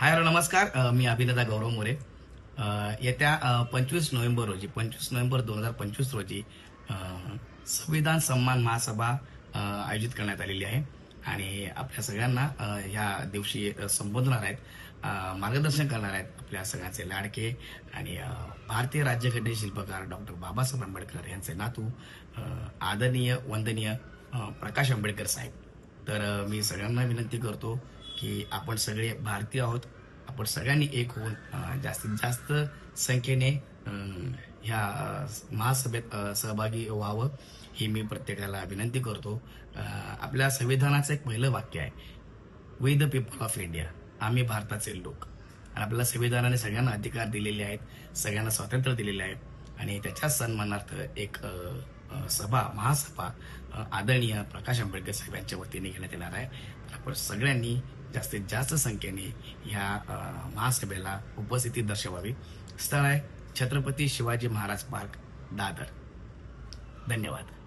Hi hello नमस्कार. मी अभिनेता गौरव मोरे. येत्या पंचवीस नोव्हेंबर रोजी पंचवीस नोव्हेंबर दोन हजार पंचवीस रोजी संविधान सन्मान महासभा आयोजित करण्यात आलेली आहे. आणि आपल्या सगळ्यांना ह्या दिवशी संबोधणार आहेत मार्गदर्शन करणार आहेत आपल्या सगळ्यांचे लाडके आणि भारतीय राज्यघटने शिल्पकार डॉक्टर बाबासाहेब आंबेडकर यांचे नातू आदरणीय वंदनीय प्रकाश आंबेडकर साहेब. तर मी सगळ्यांना विनंती करतो की आपण सगळे भारतीय आहोत. आपण सगळ्यांनी एक होऊन जास्तीत जास्त संख्येने ह्या महासभेत सहभागी व्हावं ही मी प्रत्येकाला विनंती करतो. आपल्या संविधानाचं एक पहिलं वाक्य आहे we the people of India आम्ही भारताचे लोक. आणि आपल्याला संविधानाने सगळ्यांना अधिकार दिलेले आहेत सगळ्यांना स्वातंत्र्य दिलेले आहे आणि त्याच्या सन्मानार्थ एक सभा महासभा आदरणीय प्रकाश आंबेडकर साहेब यांच्या वतीने घेण्यात येणार आहे. तर आपण सगळ्यांनी जास्तीत जास्त संख्येने ह्या महासभेला उपस्थिती दर्शवावी. स्थळ आहे छत्रपती शिवाजी महाराज पार्क दादर. धन्यवाद.